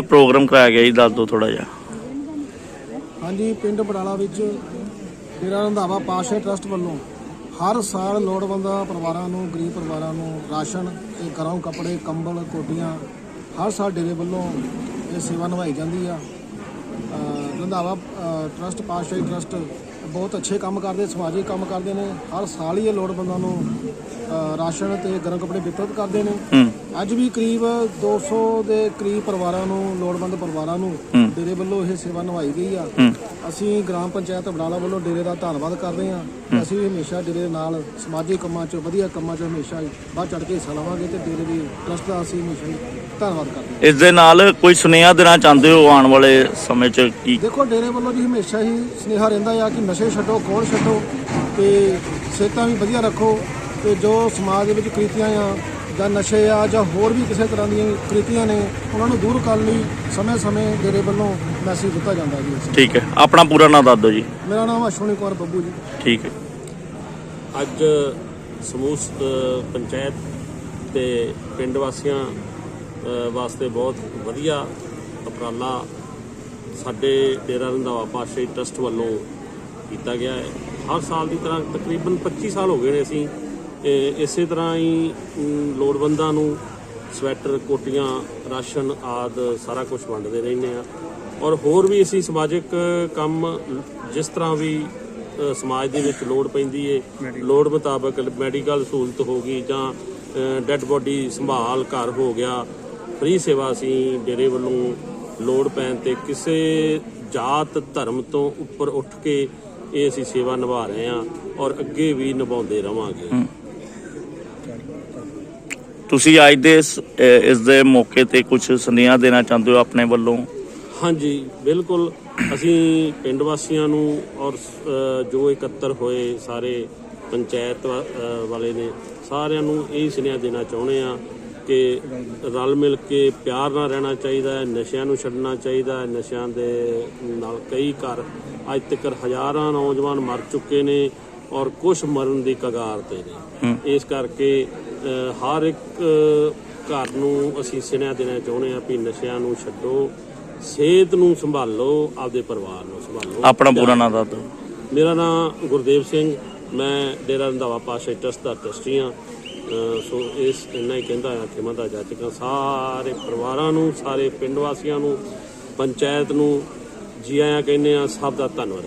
Programme ਕਰਾਇਆ ਗਿਆ ਜੀ, ਦੱਸ ਦਿਓ ਥੋੜਾ ਜਿਹਾ। ਹਾਂਜੀ, ਪਿੰਡ ਬਡਾਲਾ ਵਿੱਚ ਡੇਰਾ ਰੰਧਾਵਾ ਪਾਸ਼ਾ ਟਰਸਟ ਵੱਲੋਂ ਹਰ ਸਾਲ ਲੋੜਵੰਦਾਂ ਪਰਿਵਾਰਾਂ ਨੂੰ, ਗਰੀਬ ਪਰਿਵਾਰਾਂ ਨੂੰ ਰਾਸ਼ਨ ਤੇ ਗਰਮ ਕੱਪੜੇ, ਕੰਬਲ, ਕੋਟੀਆਂ ਹਰ ਸਾਲ ਡੇਰੇ ਵੱਲੋਂ ਇਹ ਸੇਵਾ ਨਿਭਾਈ ਜਾਂਦੀ ਆ। ਰੰਧਾਵਾ, ਅਹ ਟਰਸਟ, ਪਾਸ਼ਾ ਟਰਸਟ ਬਹੁਤ ਅੱਛੇ ਕੰਮ ਕਰਦੇ ਸਮਾਜਿਕ ਕੰਮ ਕਰਦੇ ਨੇ। ਹਰ ਸਾਲ ਹੀ ਇਹ ਲੋੜਵੰਦਾਂ ਨੂੰ ਰਾਸ਼ਨ ਤੇ ਗਰਮ ਕੱਪੜੇ ਵਿਤਰਿਤ ਕਰਦੇ ਨੇ। ਅੱਜ ਵੀ ਕਰੀਬ 200 ਦੇ ਕਰੀਬ ਪਰਿਵਾਰਾਂ ਨੂੰ ਲੋੜਵੰਦ ਪਰਿਵਾਰਾਂ ਨੂੰ। ਡੇਰੇ ਵੱਲੋਂ ਇਹ ਸੇਵਾ ਨਿਭਾਈ ਗਈ ਆ। ਅਸੀਂ ਗ੍ਰਾਮ ਪੰਚਾਇਤ ਬਡਾਲਾ ਵੱਲੋਂ ਡੇਰੇ ਦਾ ਧੰਨਵਾਦ ਕਰਦੇ ਤੇ ਅਸੀਂ ਹਮੇਸ਼ਾ ਡੇਰੇ ਨਾਲ ਸਮਾਜਿਕ ਕੰਮਾਂ 'ਚ ਵਧੀਆ ਕੰਮਾਂ 'ਚ ਹਮੇਸ਼ਾ ਹੀ ਵੱਧ ਚੜ ਕੇ ਹਿੱਸਾ ਲਵਾਂਗੇ ਤੇ ਡੇਰੇ ਦੀ ਟਰਸਟ ਦਾ ਅਸੀਂ ਹਮੇਸ਼ਾ ਧੰਨਵਾਦ ਕਰਦੇ ਹਾਂ। ਇਸ ਦੇ ਨਾਲ ਕੋਈ ਸੁਨੇਹਾ ਦੇਣਾ ਚਾਹੁੰਦੇ ਹੋ ਆਉਣ ਵਾਲੇ ਸਮੇਂ 'ਚ ਕੀ? ਦੇਖੋ ਡੇਰੇ ਵੱਲੋਂ ਜੀ ਹਮੇਸ਼ਾ ਹੀ ਸੁਨੇਹਾ ਰਹਿੰਦਾ ਆ ਕਿ ਨਸ਼ੇ ਛੱਡੋ ਕੋਲ ਛੱਡੋ ਤੇ ਸਿਹਤਾਂ ਵੀ ਵਧੀਆ ਰੱਖੋ ਤੇ ਜੋ ਸਮਾਜ ਦੇ ਵਿੱਚ ਕ੍ਰਿਤੀਆਂ ਆ ਜਾਂ ਨਸ਼ੇ ਆ ਜਾਂ ਹੋਰ ਵੀ ਕਿਸੇ ਤਰ੍ਹਾਂ ਦੀਆਂ ਕ੍ਰਿਤੀਆਂ ਨੇ ਉਹਨਾਂ ਨੂੰ ਦੂਰ ਕਰਨ ਲਈ ਸਮੇਂ-ਸਮੇਂ ਡੇਰੇ ਵੱਲੋਂ ਮੈਸੇਜ ਦਿੱਤਾ ਜਾਂਦਾ ਜੀ। ਠੀਕ ਹੈ। ਆਪਣਾ ਪੂਰਾ ਨਾਮ ਦੱਸ ਦਿਓ ਜੀ। ਮੇਰਾ ਨਾਮ ਅਸ਼ਵਨੀ ਕੁਮਾਰ ਬੱਬੂ ਜੀ। ਠੀਕ ਹੈ। ਅੱਜ ਸਮੂਹ ਪੰਚਾਇਤ ਤੇ ਪਿੰਡ ਵਾਸੀਆਂ ਵਾਸਤੇ ਬਹੁਤ ਵਧੀਆ ਉਪਰਾਲਾ ਸਾਡੇ ਡੇਰਾ ਰੰਧਾਵਾ ਪਾਤਸ਼ਾਹੀ ਟਰਸਟ ਵੱਲੋਂ ਕੀਤਾ ਗਿਆ ਹੈ। ਹਰ ਸਾਲ ਦੀ ਤਰ੍ਹਾਂ ਤਕਰੀਬਨ 25 ਸਾਲ ਹੋ ਗਏ ਨੇ ਅਸੀਂ। ਇਸੇ ਤਰ੍ਹਾਂ ਹੀ ਲੋੜਵੰਦਾਂ ਨੂੰ ਸਵੈਟਰ ਕੋਟੀਆਂ ਰਾਸ਼ਨ ਆਦ ਸਾਰਾ ਕੁਝ ਵੰਡਦੇ ਰਹਿੰਦੇ ਆ ਔਰ ਹੋਰ ਵੀ ਅਸੀਂ ਸਮਾਜਿਕ ਕੰਮ ਜਿਸ ਤਰ੍ਹਾਂ ਵੀ ਸਮਾਜ ਦੇ ਵਿੱਚ ਲੋੜ ਪੈਂਦੀ ਏ ਲੋੜ ਮੁਤਾਬਕ ਮੈਡੀਕਲ ਸਹੂਲਤ ਹੋ ਗਈ ਜਾਂ ਡੈੱਡ ਬੋਡੀ ਸੰਭਾਲ ਘਰ ਹੋ ਗਿਆ ਫ੍ਰੀ ਸੇਵਾ ਅਸੀਂ ਡੇਰੇ ਵੱਲੋਂ ਲੋੜ ਪੈਣ ਤੇ ਕਿਸੇ ਜਾਤ ਧਰਮ ਤੋਂ ਉੱਪਰ ਉੱਠ ਕੇ ਇਹ ਅਸੀਂ ਸੇਵਾ ਨਿਭਾ ਰਹੇ ਹਾਂ ਔਰ ਅੱਗੇ ਵੀ ਨਿਭਾਉਂਦੇ ਰਵਾਂਗੇ। ਤੁਸੀਂ ਅੱਜ ਦੇ ਇਸ ਇਸ ਦੇ ਮੌਕੇ ਤੇ ਕੁਝ ਸੁਨੇਹਾ ਦੇਣਾ ਚਾਹੁੰਦੇ ਹੋ ਆਪਣੇ ਵੱਲੋਂ? ਹਾਂਜੀ ਬਿਲਕੁਲ। ਅਸੀਂ ਪਿੰਡ ਵਾਸੀਆਂ ਨੂੰ ਔਰ ਜੋ ਇਕੱਤਰ ਹੋਏ ਸਾਰੇ ਪੰਚਾਇਤ ਵਾਲੇ ਨੇ ਸਾਰਿਆਂ ਨੂੰ ਇਹ ਸੁਨੇਹਾ ਦੇਣਾ ਚਾਹੁੰਦੇ ਆ ਕਿ ਰਲ ਮਿਲ ਕੇ ਪਿਆਰ ਨਾਲ ਰਹਿਣਾ ਚਾਹੀਦਾ ਹੈ ਨਸ਼ਿਆਂ ਨੂੰ ਛੱਡਣਾ ਚਾਹੀਦਾ ਹੈ ਨਸ਼ਿਆਂ ਦੇ ਨਾਲ ਕਈ ਘਰ ਅੱਜ ਤੱਕ ਹਜ਼ਾਰਾਂ ਨੌਜਵਾਨ ਮਰ ਚੁੱਕੇ ਨੇ ਔਰ ਕੁਝ ਮਰਨ ਦੀ ਕਗਾਰ ਤੇ ਨੇ। ਇਸ ਕਰਕੇ ਹਰ ਇੱਕ ਘਰ ਨੂੰ ਅਸੀਂ ਸੁਨੇਹਾ ਦੇਣਾ ਚਾਹੁੰਦੇ ਆ ਵੀ ਨਸ਼ਿਆਂ ਨੂੰ ਛੱਡੋ ਸਿਹਤ ਨੂੰ ਸੰਭਾਲੋ ਆਪਦੇ ਪਰਿਵਾਰ ਨੂੰ ਸੰਭਾਲੋ। ਆਪਣਾ ਪੂਰਾ ਨਾਮ ਦੱਸ ਦਿਓ। ਮੇਰਾ ਨਾਮ ਗੁਰਦੇਵ ਸਿੰਘ ਮੈਂ ਡੇਰਾ ਰੰਧਾਵਾ ਪਾਸ਼ਾ ਟਰਸਟ ਦਾ ਟਰਸਟੀ ਹਾਂ। ਸੋ ਇਸ ਇੰਨਾ ਹੀ ਕਹਿੰਦਾ ਆ ਕਿ ਮੈਂ ਦਾ ਜਾਚਕਾਂ ਸਾਰੇ ਪਰਿਵਾਰਾਂ ਨੂੰ, ਸਾਰੇ ਪਿੰਡ ਵਾਸੀਆਂ ਨੂੰ, ਪੰਚਾਇਤ ਨੂੰ, ਜੀ ਆਇਆਂ ਕਹਿੰਦੇ ਆ ਸਭ ਦਾ ਧੰਨਵਾਦ।